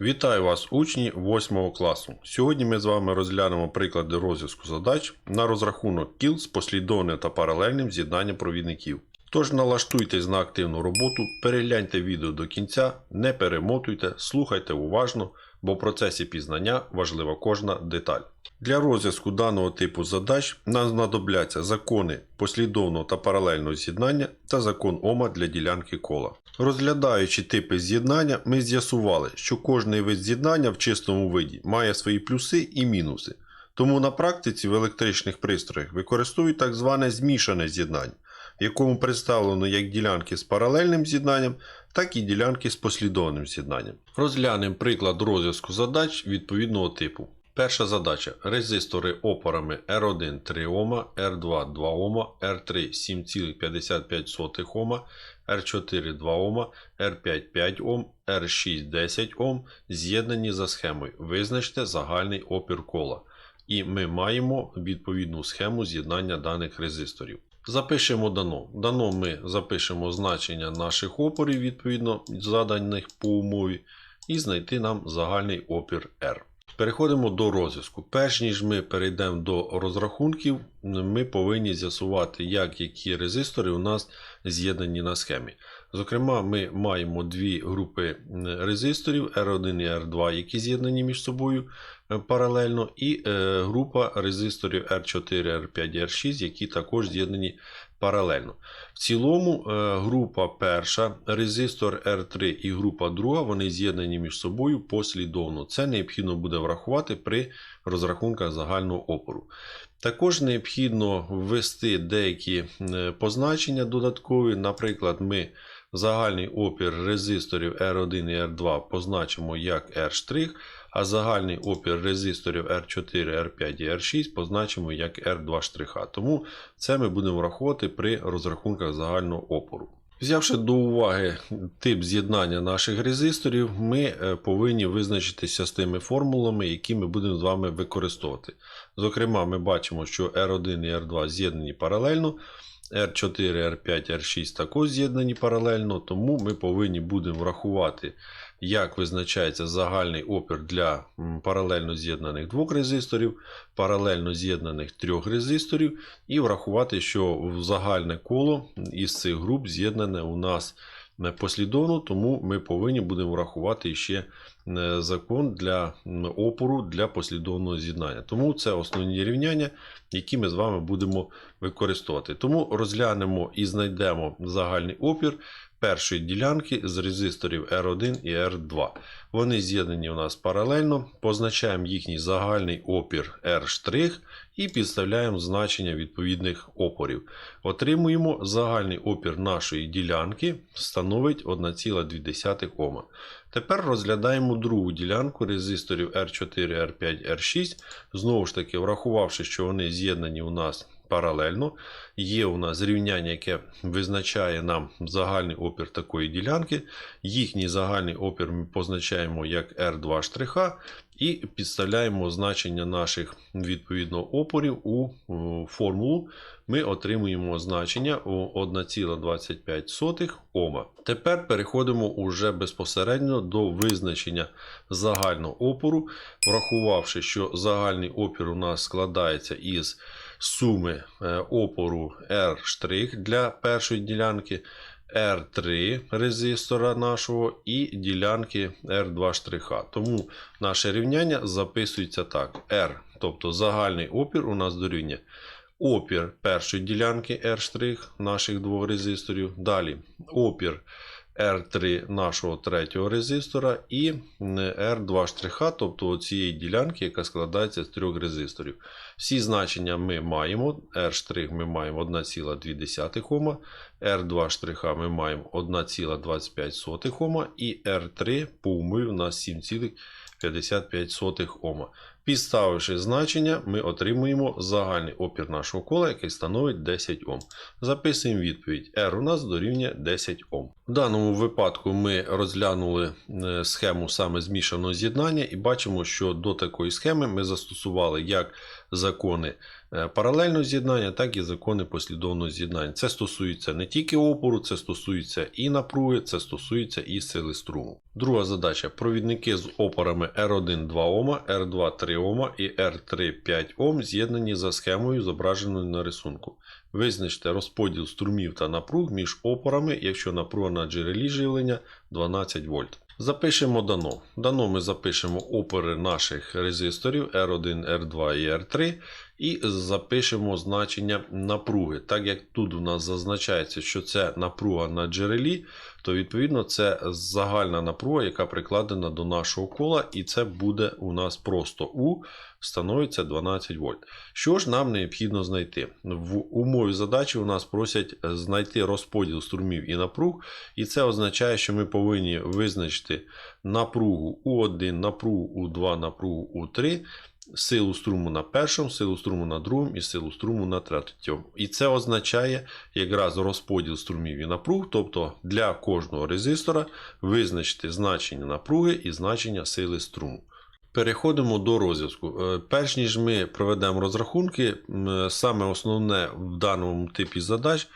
Вітаю вас, учні 8 класу. Сьогодні ми з вами розглянемо приклади розв'язку задач на розрахунок кіл з послідовним та паралельним з'єднанням провідників. Тож налаштуйтесь на активну роботу, перегляньте відео до кінця, не перемотуйте, слухайте уважно, бо в процесі пізнання важлива кожна деталь. Для розв'язку даного типу задач нам знадобляться закони послідовного та паралельного з'єднання та закон Ома для ділянки кола. Розглядаючи типи з'єднання, ми з'ясували, що кожний вид з'єднання в чистому виді має свої плюси і мінуси. Тому на практиці в електричних пристроях використовують так зване змішане з'єднання, в якому представлено як ділянки з паралельним з'єднанням, так і ділянки з послідовним з'єднанням. Розглянемо приклад розв'язку задач відповідного типу. Перша задача. Резистори опорами R1 3 Ома, R2 2 Ома, R3 7,55 Ома, R4 2 Ома, R5 5 Ом, R6 10 Ом з'єднані за схемою. Визначте загальний опір кола. І ми маємо відповідну схему з'єднання даних резисторів. Запишемо дано. Дано ми запишемо значення наших опорів, відповідно заданих по умові, і знайти нам загальний опір R. Переходимо до розв'язку. Перш ніж ми перейдемо до розрахунків, ми повинні з'ясувати, як які резистори у нас з'єднані на схемі. Зокрема, ми маємо дві групи резисторів R1 і R2, які з'єднані між собою паралельно, і е, група резисторів R4, R5 і R6, які також з'єднані паралельно. В цілому, е, група перша, резистор R3 і група друга, вони з'єднані між собою послідовно. Це необхідно буде врахувати при розрахунках загального опору. Також необхідно ввести деякі е, позначення додаткові. Наприклад, ми загальний опір резисторів R1 і R2 позначимо як R', а загальний опір резисторів R4, R5 і R6 позначимо як R2 Тому це ми будемо враховувати при розрахунках загального опору. Взявши до уваги тип з'єднання наших резисторів, ми е, повинні визначитися з тими формулами, які ми будемо з вами використовувати. Зокрема, ми бачимо, що R1 і R2 з'єднані паралельно, R4, R5, R6 також з'єднані паралельно, тому ми повинні будемо врахувати, як визначається загальний опір для паралельно з'єднаних двох резисторів, паралельно з'єднаних трьох резисторів, і врахувати, що загальне коло із цих груп з'єднане у нас послідовно, тому ми повинні будемо врахувати ще е, закон для опору для послідовного з'єднання. Тому це основні рівняння, які ми з вами будемо використовувати. Тому розглянемо і знайдемо загальний опір першої ділянки з резисторів R1 і R2. Вони з'єднані у нас паралельно, позначаємо їхній загальний опір R' і підставляємо значення відповідних опорів. Отримуємо загальний опір нашої ділянки становить 1,2 Ома. Тепер розглядаємо другу ділянку резисторів R4, R5, R6. Знову ж таки, врахувавши, що вони з'єднані у нас паралельно, є у нас зрівняння, яке визначає нам загальний опір такої ділянки. Їхній загальний опір ми позначаємо як R2 штриха. І підставляємо значення наших відповідно опорів у е, формулу. Ми отримуємо значення 1,25 Ома. Тепер переходимо уже безпосередньо до визначення загального опору, врахувавши, що загальний опір у нас складається із суми е, опору R' для першої ділянки. R3 резистора нашого і ділянки R2. Тому наше рівняння записується так. R, тобто загальний опір у нас дорівнює опір першої ділянки R' наших двох резисторів. Далі опір R3 нашого третього резистора і R2 штриха, тобто цієї ділянки, яка складається з трьох резисторів. Всі значення ми маємо. R' ми маємо 1,2 Ома, R2 штриха ми маємо 1,25 Ома і R3 по умові у нас 7,55 Ома. Підставивши значення, ми отримуємо загальний опір нашого кола, який становить 10 Ом. Записуємо відповідь. R у нас дорівнює 10 Ом. В даному випадку ми розглянули е, схему саме змішаного з'єднання і бачимо, що до такої схеми ми застосували як закони е, паралельного з'єднання, так і закони послідовного з'єднання. Це стосується не тільки опору, це стосується і напруги, це стосується і сили струму. Друга задача: провідники з опорами R1 2 Ом, R2 3 Ом і R3 5 Ом з'єднані за схемою, зображеною на рисунку. Визначте розподіл струмів та напруг між опорами, якщо напруга на джерелі живлення 12 вольт. Запишемо дано. Дано ми запишемо опори наших резисторів R1, R2 і R3 і запишемо значення напруги. Так як тут у нас зазначається, що це напруга на джерелі, то відповідно це загальна напруга, яка прикладена до нашого кола, і це буде у нас просто У становиться 12 вольт. Що ж нам необхідно знайти? В умові задачі у нас просять знайти розподіл струмів і напруг, і це означає, що ми повинні визначити напругу У1, напругу У2, напругу У3, силу струму на першому, силу струму на другому і силу струму на третьому. І це означає якраз розподіл струмів і напруг, тобто для кожного резистора визначити значення напруги і значення сили струму. Переходимо до розв'язку. Е, Перш ніж ми проведемо розрахунки, саме основне в даному типі задач,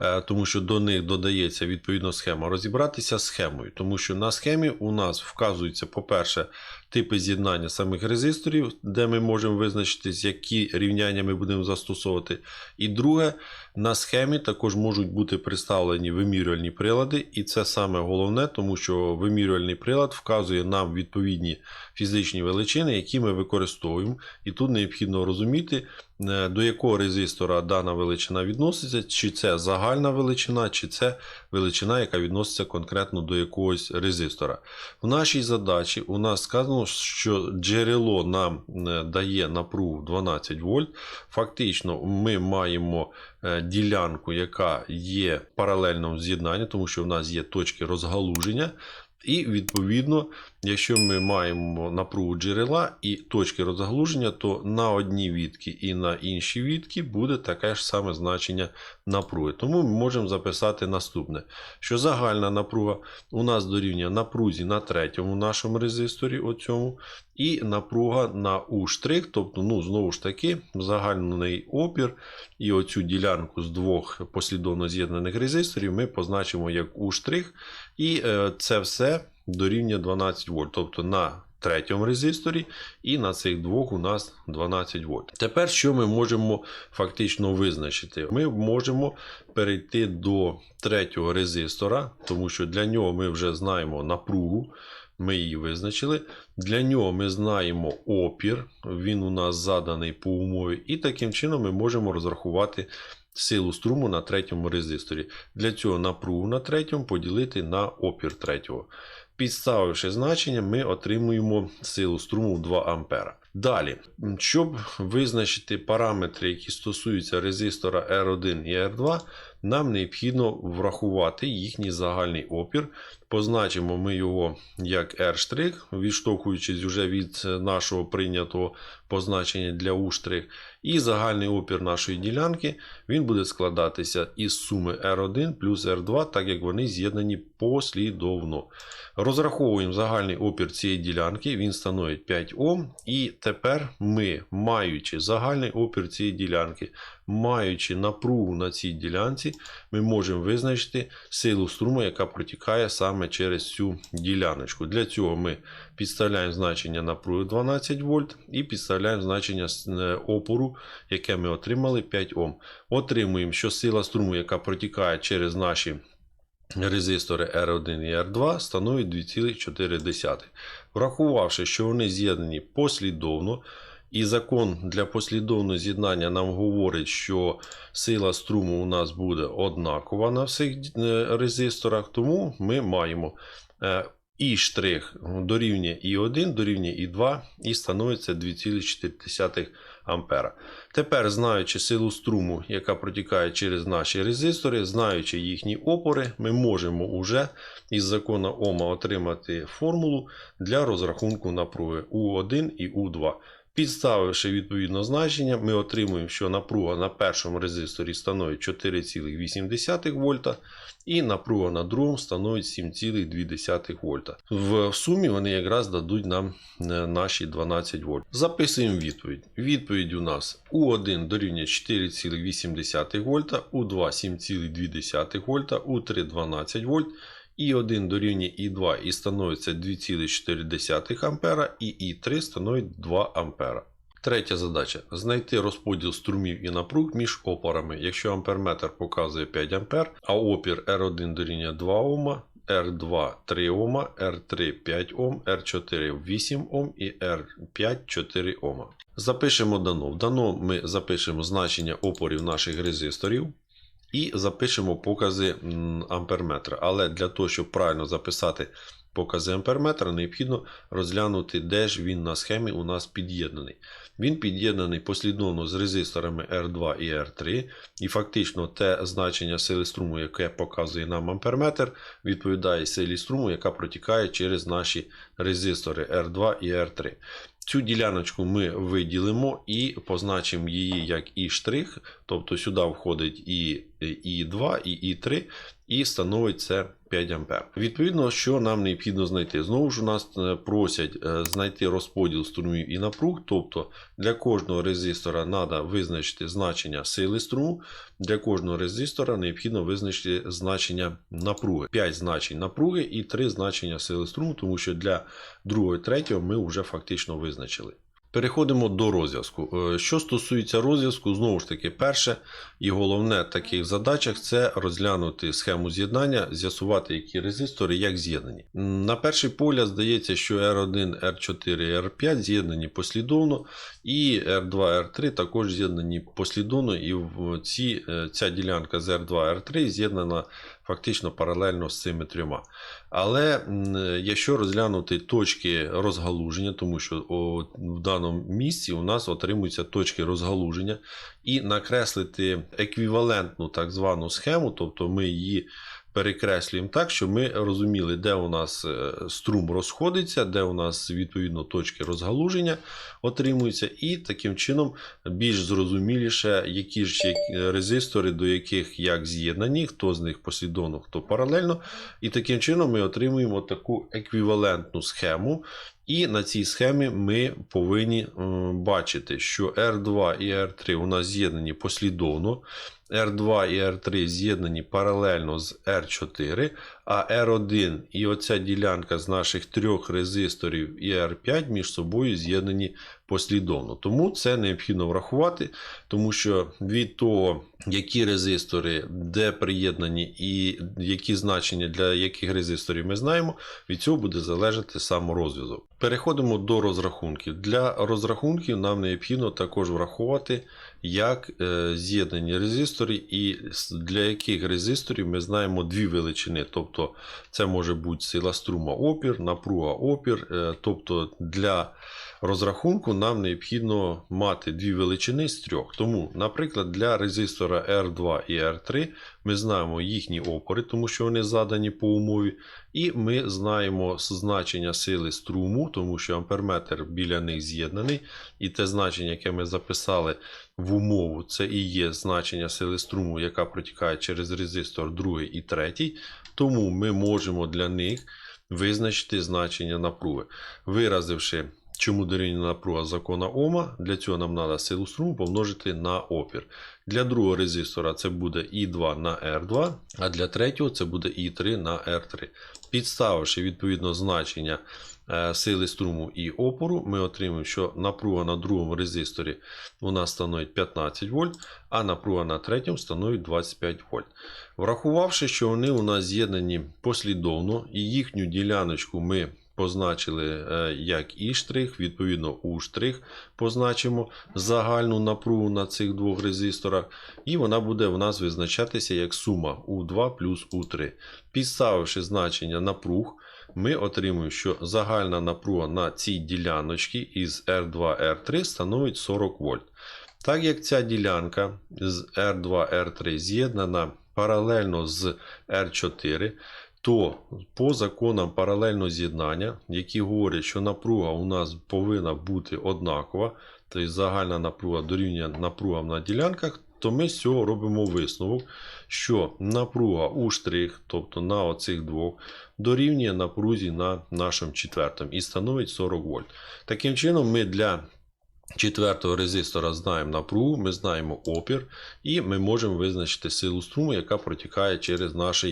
е, тому що до них додається відповідно схема, розібратися з схемою, тому що на схемі у нас вказується, по-перше, типи з'єднання самих резисторів, де ми можемо визначити, з які рівняння ми будемо застосовувати. І друге, на схемі також можуть бути представлені вимірювальні прилади, і це саме головне, тому що вимірювальний прилад вказує нам відповідні фізичні величини, які ми використовуємо. І тут необхідно розуміти, е, до якого резистора дана величина відноситься, чи це загальна величина, чи це величина, яка відноситься конкретно до якогось резистора. В нашій задачі у нас сказано, що джерело нам е, дає напругу 12 вольт. Фактично, ми маємо е, ділянку, яка є паралельним з'єднанням, тому що в нас є точки розгалуження. І відповідно, якщо ми маємо напругу джерела і точки розгалуження, то на одній відки і на іншій відки буде таке ж саме значення напруги. Тому ми можемо записати наступне: що загальна напруга у нас дорівнює напрузі на третьому нашому резисторі, оцьому, і напруга на У тобто, ну, знову ж таки, загальний опір і оцю ділянку з двох послідовно з'єднаних резисторів ми позначимо як У. І е, це все дорівнює 12 вольт. Тобто на третьому резисторі і на цих двох у нас 12 вольт. Тепер що ми можемо фактично визначити? Ми можемо перейти до третього резистора, тому що для нього ми вже знаємо напругу. Ми її визначили. Для нього ми знаємо опір, він у нас заданий по умові, і таким чином ми можемо розрахувати силу струму на третьому резисторі. Для цього напругу на третьому поділити на опір третього. Підставивши значення, ми отримуємо силу струму в 2 А. Далі, щоб визначити параметри, які стосуються резистора R1 і R2, нам необхідно врахувати їхній загальний опір. Позначимо ми його як R', відштовхуючись вже від нашого прийнятого позначення для U'. І загальний опір нашої ділянки він буде складатися із суми R1 плюс R2, так як вони з'єднані послідовно. Розраховуємо загальний опір цієї ділянки, він становить 5 Ом. І тепер ми, маючи загальний опір цієї ділянки, маючи напругу на цій ділянці, ми можемо визначити силу струму, яка протікає саме через цю діляночку. Для цього ми підставляємо значення напруги 12 вольт і підставляємо значення е, опору, яке ми отримали 5 Ом. Отримуємо, що сила струму, яка протікає через наші резистори R1 і R2 становить 2,4. Врахувавши, що вони з'єднані послідовно, і закон для послідовного з'єднання нам говорить, що сила струму у нас буде однакова на всіх е, резисторах, тому ми маємо е, і штрих дорівнює І1, дорівнює І2 і становиться 2,4 ампера. Тепер, знаючи силу струму, яка протікає через наші резистори, знаючи їхні опори, ми можемо уже із закону Ома отримати формулу для розрахунку напруги У1 і У2. Підставивши відповідно значення, ми отримуємо, що напруга на першому резисторі становить 4,8 вольта, і напруга на другому становить 7,2 вольта. В сумі вони якраз дадуть нам е, наші 12 вольт. Записуємо відповідь. Відповідь у нас У1 дорівнює 4,8 вольта, У2 7,2 вольта, У3 12 вольт. І1 дорівнює І2 і становиться 2,4 ампера, і І3 становить 2 ампера. Третя задача знайти розподіл струмів і напруг між опорами. Якщо амперметр показує 5 ампер, а опір R1 дорівнює 2 Ома, R2 3 Ома, R3 5 Ом, R4 8 Ом і R5 4 Ома. Запишемо дано. В дано ми запишемо значення опорів наших резисторів. І запишемо покази амперметра. Але для того, щоб правильно записати покази амперметра, необхідно розглянути, де ж він на схемі у нас під'єднаний. Він під'єднаний послідовно з резисторами R2 і R3, і фактично те значення сили струму, яке показує нам амперметр, відповідає силі струму, яка протікає через наші резистори R2 і R3. Цю діляночку ми виділимо і позначимо її як і штрих, тобто сюди входить і І2, і І3, і становить це 5 А. Відповідно, що нам необхідно знайти? Знову ж у нас е, просять е, знайти розподіл струмів і напруг, тобто для кожного резистора треба визначити значення сили струму, для кожного резистора необхідно визначити значення напруги. 5 значень напруги і 3 значення сили струму, тому що для другого і третього ми вже фактично визначили. Переходимо до розв'язку. Е, Що стосується розв'язку, знову ж таки, перше і головне в таких задачах це розглянути схему з'єднання, з'ясувати, які резистори як з'єднані. На перший погляд здається, що R1, R4 і R5 з'єднані послідовно, і R2, R3 також з'єднані послідовно, і ці, е, ця ділянка з R2, R3 з'єднана фактично паралельно з цими трьома. Але якщо розглянути точки розгалуження, тому що в даному місці у нас отримуються точки розгалуження, і накреслити еквівалентну так звану схему, тобто ми її перекреслюємо так, щоб ми розуміли, де у нас е, струм розходиться, де у нас відповідно точки розгалуження отримуються, і таким чином більш зрозуміліше, які ж є резистори, до яких як з'єднані, хто з них послідовно, хто паралельно. І таким чином ми отримуємо таку еквівалентну схему. І на цій схемі ми повинні бачити, що R2 і R3 у нас з'єднані послідовно. R2 і R3 з'єднані паралельно з R4, а R1 і оця ділянка з наших трьох резисторів і R5 між собою з'єднані послідовно. Тому це необхідно врахувати, тому що від того, які резистори де приєднані і які значення для яких резисторів ми знаємо, від цього буде залежати сам розв'язок. Переходимо до розрахунків. Для розрахунків нам необхідно також врахувати, як е, з'єднані резистори, і для яких резисторів ми знаємо дві величини. Тобто це може бути сила струма опір, напруга опір. е, Тобто для розрахунку нам необхідно мати дві величини з трьох. Тому, наприклад, для резистора R2 і R3 ми знаємо їхні опори, тому що вони задані по умові. І ми знаємо значення сили струму, тому що амперметр біля них з'єднаний. І те значення, яке ми записали в умову, це і є значення сили струму, яка протікає через резистор 2 і 3. Тому ми можемо для них визначити значення напруги, виразивши. Чому дорівнює напруга закона Ома? Для цього нам треба силу струму помножити на опір. Для другого резистора це буде І2 на R2, а для третього це буде І3 на R3. Підставивши відповідно значення е, сили струму і опору, ми отримаємо, що напруга на другому резисторі у нас становить 15 вольт, а напруга на третьому становить 25 вольт. Врахувавши, що вони у нас з'єднані послідовно, і їхню діляночку ми позначили е, як І штрих, відповідно У штрих позначимо загальну напругу на цих двох резисторах, і вона буде в нас визначатися як сума У2 плюс У3. Підставивши значення напруг, ми отримуємо, що загальна напруга на цій діляночці із R2 R3 становить 40 вольт. Так як ця ділянка з R2 R3 з'єднана паралельно з R4, то по законам паралельного з'єднання, які говорять, що напруга у нас повинна бути однакова, тобто загальна напруга дорівнює напругам на ділянках, то ми з цього робимо висновок, що напруга у штрих, тобто на оцих двох, дорівнює напрузі на нашому четвертому і становить 40 вольт. Таким чином, ми для четвертого резистора знаємо напругу, ми знаємо опір, і ми можемо визначити силу струму, яка протікає через наш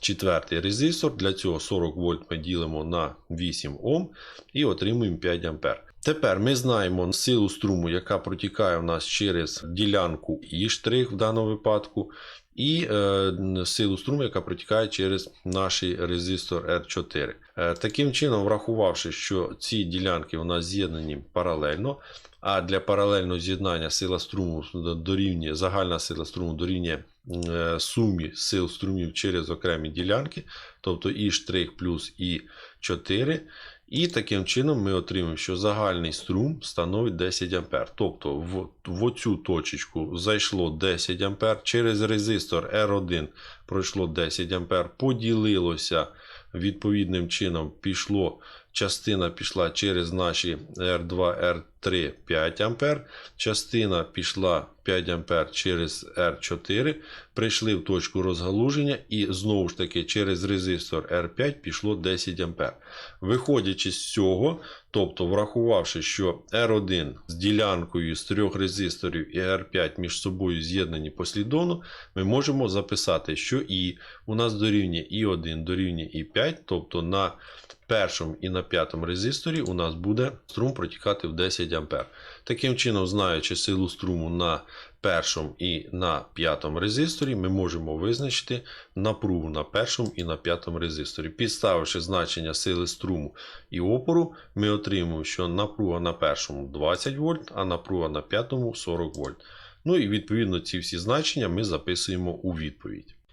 четвертий резистор. Для цього 40 вольт ми ділимо на 8 Ом і отримуємо 5 ампер. Тепер ми знаємо силу струму, яка протікає у нас через ділянку І штрих в даному випадку, і е, силу струму, яка протікає через наш резистор R4. Е, таким чином, врахувавши, що ці ділянки у нас з'єднані паралельно, а для паралельного з'єднання сила струму дорівнює, загальна сила струму дорівнює е, сумі сил струмів через окремі ділянки, тобто І плюс І4. І таким чином ми отримаємо, що загальний струм становить 10 А. Тобто в, в оцю точечку зайшло 10 А, через резистор R1 пройшло 10 А, поділилося відповідним чином, пішло, частина пішла через наші R2, R3 5 А, частина пішла 5 А через R4, прийшли в точку розгалуження і знову ж таки через резистор R5 пішло 10 А. Виходячи з цього, тобто врахувавши, що R1 з ділянкою з трьох резисторів і R5 між собою з'єднані послідовно, ми можемо записати, що І у нас дорівнює І1 дорівнює І5, тобто на першому і на п'ятому резисторі у нас буде струм протікати в 10 А. Таким чином, знаючи силу струму на першому і на п'ятому резисторі, ми можемо визначити напругу на першому і на п'ятому резисторі. Підставивши значення сили струму і опору, ми отримуємо, що напруга на першому 20 вольт, а напруга на п'ятому 40 вольт. Ну і відповідно ці всі значення ми записуємо у відповідь.